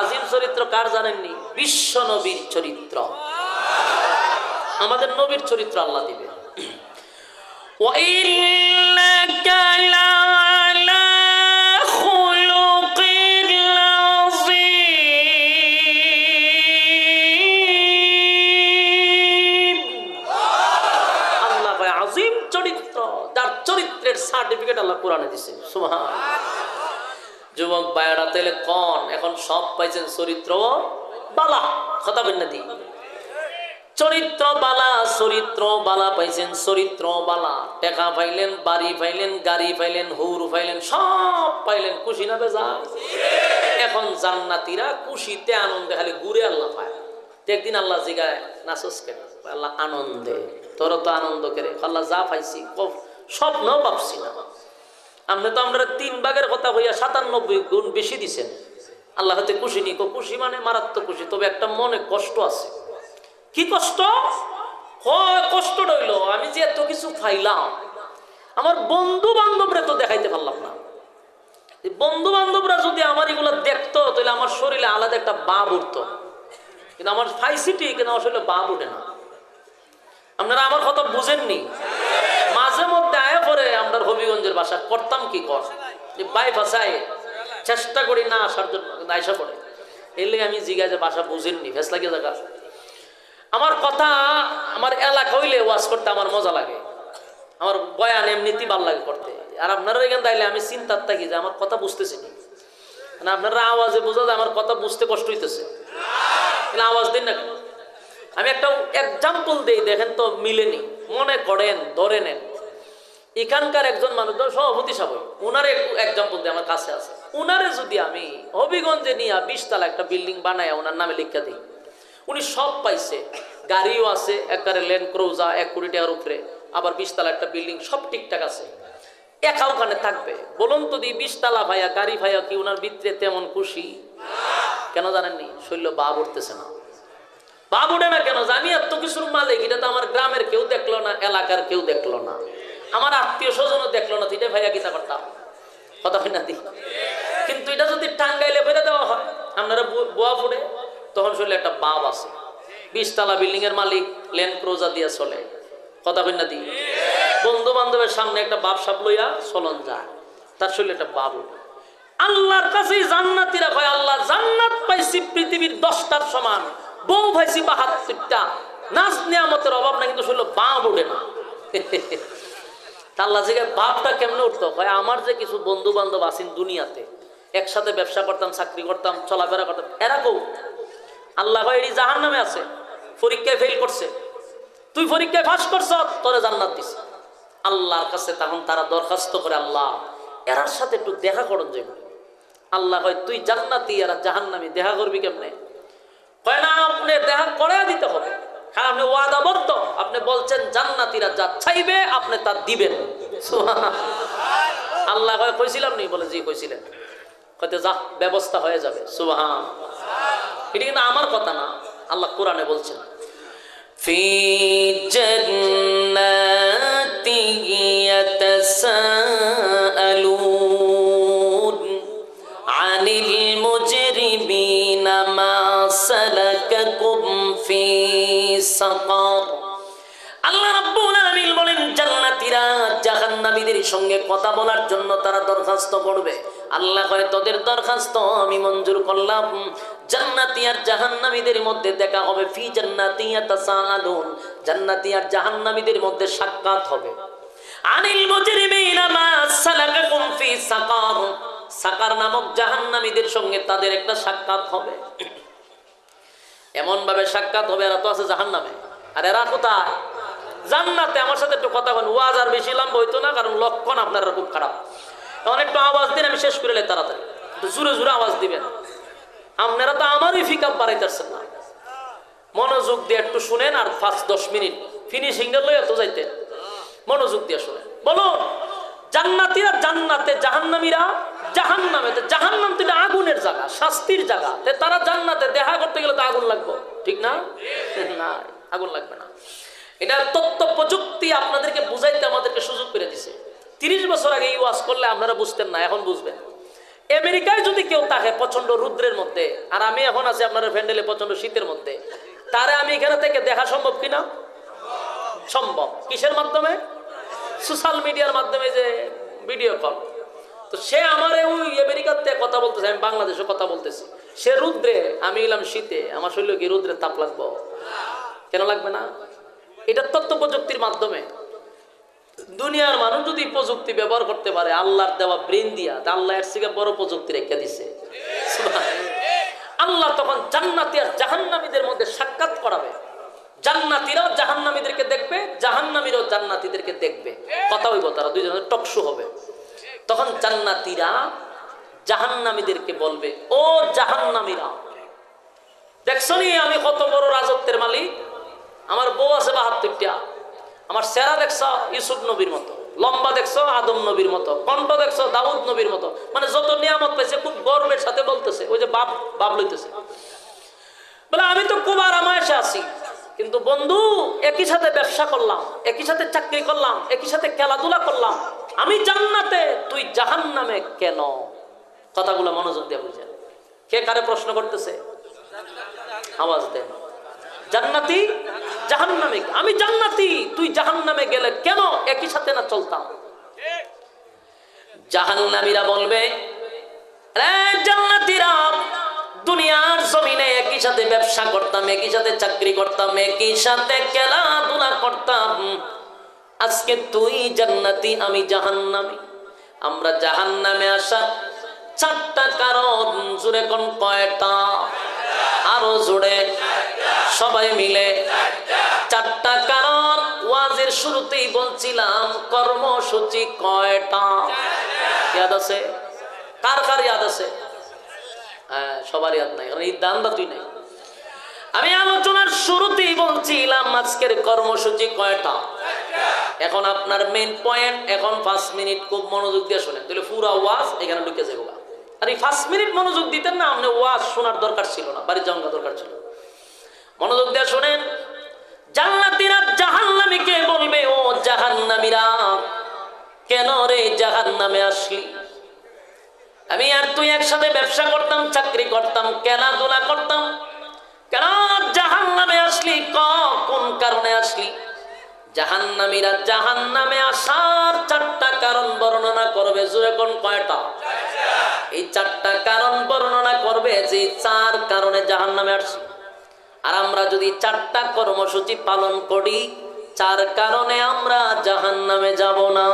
আজিম চরিত্র কার জানেননি বিশ্ব নবীর চরিত্র আমাদের নবীর চরিত্র আল্লাহ দিবে وإنك لعلى خلق عظيم আল্লাহ কয় আজিম চরিত্র তার চরিত্রের সার্টিফিকেট আল্লাহ কোরআনে দিছে সুবহান যুবক বায়রা তেলে কন? এখন সব পাইছেন চরিত্র বালা, কথা বলেন দি। চরিত্র বালা চরিত্র বালা পাইছেন, চরিত্র বালা। টেকা পাইলেন, বাড়ি পাইলেন, গাড়ি পাইলেন, হুর পাইলেন, সব পাইলেন, খুশি না বেজা? এখন জান্নাতিরা খুশিতে আনন্দে, খালি ঘুরে আল্লাহ পায়। একদিন আল্লাহ জিগায় নাচস কেন? আল্লাহ, আনন্দে তোর তো আনন্দ করে? আল্লাহ, যা পাইছি স্বপ্ন ভাবছি না। আপনি তো আমরা তিন ভাগের কথা হইয়া সাতানব্বই গুণ বেশি দিছেন। আল্লাহ হাতে খুশি নি খুশি মানে মারাত্মক খুশি, তবে একটা মনে কষ্ট আছে। কি কষ্ট? কষ্ট রইল, আমি যে এত কিছু খাইলাম, আমার বন্ধু বান্ধবরা তো দেখাইতে পারলাম না। বন্ধু বান্ধবরা যদি আমার এগুলো দেখতো, তাহলে আমার শরীরে আলাদা একটা বাপ উঠতো। কিন্তু আমার ফাইসিটি, কিন্তু আমার শরীরে বাপ উঠে না। আপনারা আমার কথা বুঝেননি? আয়া আমরা হবিগঞ্জের বাসা, করতাম কি কর? বাই ভাষায় চেষ্টা করি না আসার জন্য আয়সা পড়ে। এর লেগে আমি জিগা যে বাসা বুঝেননি, ফেস লাগিয়ে জায়গা আমার কথা, আমার এলাকা হইলে ওয়াজ করতে আমার মজা লাগে। আমার বয়ান এমনিতেই ভালো লাগে করতে। আর আপনারা এখানে তাইলে আমি চিন্তার থাকি যে আমার কথা বুঝতেছি না। মানে আপনারা আওয়াজে বোঝা যায়, আমার কথা বুঝতে কষ্ট হইতেছে। আওয়াজ দিন না আমি একটা এক্সাম্পল দিই, দেখেন তো মিলেনি মনে করেন, ধরে নেন। এখানকার একজন মানুষ সভাপতি সাহেব ওনার এক্সাম্পল দিয়ে আমার কাছে আছে। ওনারে যদি আমি হবিগঞ্জে নিয়ে বিশতলা একটা বিল্ডিং বানায় ওনার নামে লিখা দিই, উনি সব পাইছে। গাড়িও আছে, একবারে ল্যান্ড ক্রোজা এক কোটি টাকার উপরে, আবার বিশতলা একটা বিল্ডিং সব ঠিকঠাক আছে। একা ওখানে থাকবে। বলুন তো দি, বিশতলা ভাইয়া, গাড়ি ভাইয়া কি ওনার ভিতরে তেমন খুশি? কেন জানেননি? শৈল্য বাপ উঠতেছে না। বাপ উঠে না কেন? জানি এত কিছুর মালিক, এটা তো আমার গ্রামের কেউ দেখল না, এলাকার কেউ দেখল না। আমার আত্মীয় স্বজনও দেখল না এটা ভাইয়া, গীতা করতাম কথা হয় না দি? কিন্তু এটা যদি টাঙ্গাইলে বেড়ে দেওয়া হয়, আপনারা বোয়া ফুড়ে তখন শুনলে একটা বাপ আছে। বিশতলা বিল্ডিং এর মালিক লেন ক্রোজা দিয়ে চলে। কথা না দি? বন্ধু বান্ধবের সামনে একটা বাপ সাপ লইয়া চলন যায়। তার শরীরে একটা বাপ। আল্লাহর কাছেই জান্নাতিরা কয় আল্লাহ জান্নাত পাইছি পৃথিবীর দশটার সমান। বউ পাইছি বাহাত্তরটা। নাচ নিয়ামতের অভাব না কিন্তু শুনলো বাপ উঠে না। আল্লাহ জিগে বাপটা কেমনে উঠতো? কয়, আমার যে কিছু বন্ধু বান্ধব আছেন দুনিয়াতে, একসাথে ব্যবসা করতাম, চাকরি করতাম, চলাফেরা করতাম, এরা কৌ আল্লাহ কয়, এটি জাহান নামে আছে, পরীক্ষায় ফেল করছে। তুই পরীক্ষায় ফাঁস করছ, তোরে জান্নাত দিস আল্লাহর কাছে তখন তারা দরখাস্ত করে, আল্লাহ, এরার সাথে একটু দেখা করুন যে। আল্লাহ কয়, তুই জান্নাতি, এরা জাহান্নামি, দেখা করবি কেমনে কয় না আপনি দেখা করে দিতে হবে হ্যাঁ আপনি ওয়াদাবদ্ধ আপনি বলছেন জান্নাতিরা যা চাইবে আপনি তা দিবেন। আল্লাহ কয় কইছিলাম নি? বলে জি কইছিলেন। কইতে যা ব্যবস্থা হয়ে যাবে। সুবহান এটা কিন্তু আমার কথা না আল্লাহ কোরআনে বলছেন। في জাহান্নামীদের সঙ্গে কথা বলার জন্য তারা দরখাস্ত করবে। আল্লাহ কয়, তোদের দরখাস্ত আমি মঞ্জুর করলাম। জান্নাতি আর জাহান্নামীদের মধ্যে দেখা হবে। ফি জান্নাতি ইয়াতাসাআলুন জান্নাতি আর জাহান্নামীদের মধ্যে সাক্ষাৎ হবে। আনিল ফি সাকার। সাকার নামক জাহান্নামীদের সঙ্গে তাদের একটা সাক্ষাৎ হবে। এমন ভাবে সাক্ষাৎ হবে, এরা তো আছে জাহান্নামে। আর এরা কোথায়? জান্নাতে আমার সাথে একটু কথা বলেন। ওয়াজ আর বেশি লম্বা হইতো না, কারণ লক্ষণ আপনারা খুব খারাপ। তখন একটু আওয়াজ দিন, আমি শেষ করে তাড়াতাড়ি। জোরে জোরে আওয়াজ দিবেন। আপনারা তো আমারই ফিকাপ বাড়াইতেছেন না। মনোযোগ দিয়ে একটু শুনেন আর পাঁচ দশ মিনিট। ফিনিশিং লই এত যাইতে। মনোযোগ দিয়ে শুনেন। বলো জান্নাতীরা জান্নাতে, জাহান্নামীরা জাহান্নামে। জাহান্নাম তো এটা আগুনের জায়গা, শাস্তির জায়গা। তারা জান্নাতে, দেখা করতে গেলে তো আগুন লাগবে। ঠিক না, আগুন লাগবে না। এটা তথ্য প্রযুক্তি আপনাদেরকে বুঝাইতে আমাদেরকে সুযোগ করে দিছে। তিরিশ বছর আগে ওয়াজ করলে আপনারা বুঝতেন না, এখন বুঝবেন। আমেরিকায় যদি কেউ থাকে প্রচণ্ড রুদ্রের মধ্যে, আর আমি এখন আছি আপনার ফ্যান্ডেলে প্রচণ্ড শীতের মধ্যে, তারে আমি এখানে থেকে দেখা সম্ভব কিনা? সম্ভব। কিসের মাধ্যমে? সোশ্যাল মিডিয়ার মাধ্যমে যে ভিডিও কল। তো সে আমার ওই আমেরিকার থেকে কথা বলতেছে, আমি বাংলাদেশে কথা বলতেছি। সে রুদ্রে, আমি এলাম শীতে, আমার শরীরে কি রুদ্রে তাপ লাগবো? কেন লাগবে না? এটা তথ্য প্রযুক্তির মাধ্যমে। দুনিয়ার মানুষ যদি প্রযুক্তি ব্যবহার করতে পারে, আল্লাহর দেওয়া ব্রেন দিয়া আল্লাহ এর থেকে বড় প্রযুক্তি রেখে দিছে। আল্লাহ তখন জান্নাতি আর জাহান্নামীদের মধ্যে সাক্ষাৎ করাবে। জান্নাতিরাও জাহান্নামীদেরকে দেখবে, জাহান্নামীরাও জান্নাতীদেরকে দেখবে। কথা হইব তারা দুইজনের টকশো হবে। তখন জান্নাতিরা জাহান্নামীদেরকে বলবে, ও জাহান্নামীরা, দেখছ আমি কত বড় রাজত্বের মালিক? আমার বউ আছে বাহাত্তরটা। আমার সেরা দেখছ ইউসুফ নবীর মতো, লম্বা দেখছ আদম নবীর মতো, কণ্ঠ দেখছ দাউদ নবীর মতো। মানে যত নিয়ামত পাইছে, খুব গর্বের সাথে বলতেছে, ওই যে বাপ বাপ লইতেছে। বলে, আমি তো খুব আরামায়েশে আছি। কিন্তু বন্ধু, একই সাথে ব্যবসা করলাম, একই সাথে চাকরি করলাম, একই সাথে খেলাধুলা করলাম। আমি জান্নাতে, তুই জাহান নামে কেন? কথাগুলো মনোযোগ দিয়ে বুঝেন। কে কারে প্রশ্ন করতেছে? আওয়াজ দেন। জান্নাতি জাহান্নামে, আমি জান্নাতি, তুই জাহান্নামে গেলে কেন একই সাথে না চলতাম? জাহান্নামীরা বলবে দুনিয়ার জমিনে একই সাথে ব্যবসা করতাম, একই সাথে চাকরি করতাম, একই সাথে খেলাধুলা করতাম। আজকে তুই জান্নাতি, আমি জাহান্নামী। আমরা জাহান্নামে আসা, চারটা কারণ জুড়ে কোন কয়টা? আরও জুড়ে সবাই মিলে চারটা কারণ ওয়াজের শুরুতেই বলছিলাম, কর্মসূচি কয়টা? ইয়াদ আছে? কার কার ইয়াদ আছে? হ্যাঁ সবার ইয়াদ নাই। কারণ তুই নাই? আমি আলোচনার শুরুতেই বলছিলাম, আজকের কর্মসূচি কয়টা? এখন আপনার মেন পয়েন্ট এখন পাঁচ মিনিট খুব মনোযোগ দিয়ে শোনেন। তাহলে পুরা ওয়াজ এখানে ঢুকে যাব আর এই পাঁচ মিনিট মনোযোগ দিতেন না, আপনি ওয়াজ শোনার দরকার ছিল না, বাড়ির যাওয়ার দরকার ছিল। মনোযোগ দিয়ে শোনেন জান্নাতীরা জাহান্নামীকে বলবে, ও জাহান্নামীরা, কেন রে জাহান্নামে আসলি? আমি আর তুই একসাথে ব্যবসা করতাম, চাকরি করতাম, খেলাধুলা করতাম। কেন জাহান নামে আসলি কোন কারণে আসলি? জাহান্নামীরা জাহান্নামে আসার চারটা কারণ বর্ণনা করবে জুড়ে কোন কয়টা? এই চারটা কারণ বর্ণনা করবে যে চার কারণে জাহান্নামে আসছি আর আমরা যদি চারটা কর্মসূচি পালন করি চার কারণে আমরা জাহান্নামে যাব না।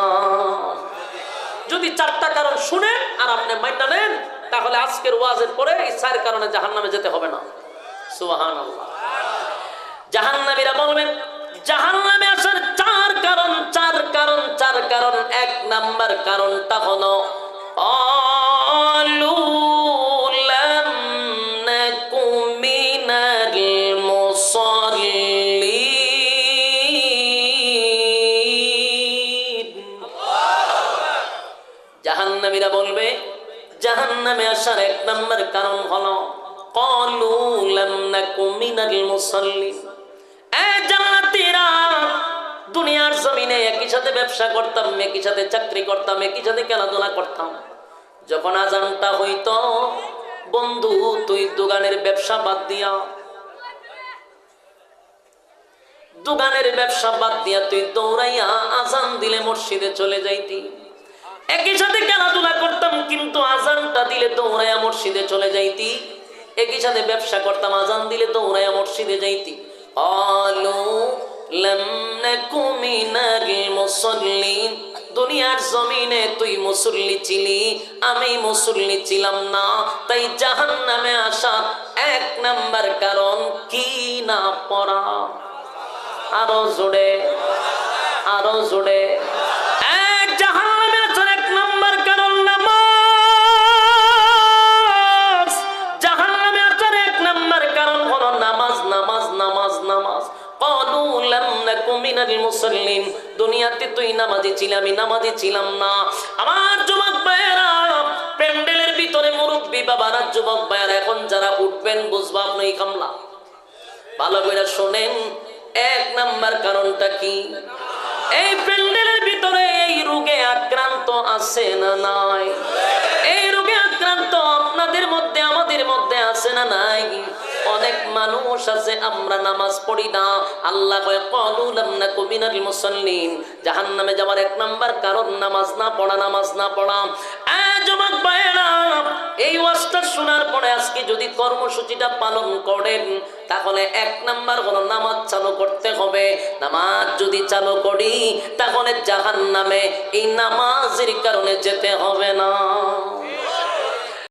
যদি চারটা কারণ শুনেন আর আপনি মাইন্ডা নেন, তাহলে আজকের ওয়াজের পরে এই চার কারণে জাহান্নামে যেতে হবে না। সুবাহান আল্লাহ জাহান্নামীরা বলবেন, জাহান্নামে আসার চার কারণ চার কারণ চার কারণ, এক নাম্বার কারণটা হলো জাহান্নামে আসার এক নম্বর কারণ হলো, কলু এ জান্নাতীরা, দুনিয়ার জমিনে একই সাথে ব্যবসা করতাম, একই সাথে চাকরি করতাম, একই সাথে খেলাধুলা করতাম। যখন আজানটা হইতো, বন্ধু, তুই দোকানের ব্যবসা বাদ দিয়া, দোকানের ব্যবসা বাদ দিয়া তুই দৌড়াইয়া আজান দিলে মসজিদে চলে যাইতি। একই সাথে খেলাধুলা করতাম, কিন্তু আজানটা দিলে দৌড়াইয়া মসজিদে চলে যাইতি। একই সাথে ব্যবসা করতাম, আজান দিলে দৌড়াইয়া মসজিদে যাইতি। আলু দুনিয়ার জমিনে তুই ছিলি, আমি মুসল্লি ছিলাম না। তাই জাহান্নামে আসা এক নাম্বার কারণ, কি না পড়া? আরও জোরে আরও জোরে। এক জাহান্নামে দুনিয়াতে তুই নামাজি ছিলামই নামাজি ছিলাম না। আমার যুবক ভাইয়েরা, প্যান্ডেলের ভিতরে মুরব্বী বাবারা, যুবক ভাইয়েরা, এখন যারা উঠবেন, বুঝবা আপনি কামলা। ভালো করে শোনেন, এক নাম্বার কারণটা কি? এই প্যান্ডেলের ভিতরে এই রোগে আক্রান্ত আছে না নাই? এই রোগে আক্রান্ত আপনাদের মধ্যে, আমাদের মধ্যে আছে না নাই? অনেক মানুষ আছে, আমরা নামাজ পড়ি না। আল্লাহ মুসল্লিন। জাহান নামে যাওয়ার এক নাম্বার কারণ, নামাজ না পড়া, নামাজ না পড়া। এই ওয়াজটা শোনার পরে আজকে যদি কর্মসূচিটা পালন করেন, তাহলে এক নাম্বার হলো নামাজ চালু করতে হবে। নামাজ যদি চালু করি, তাহলে জাহান নামে এই নামাজের কারণে যেতে হবে না।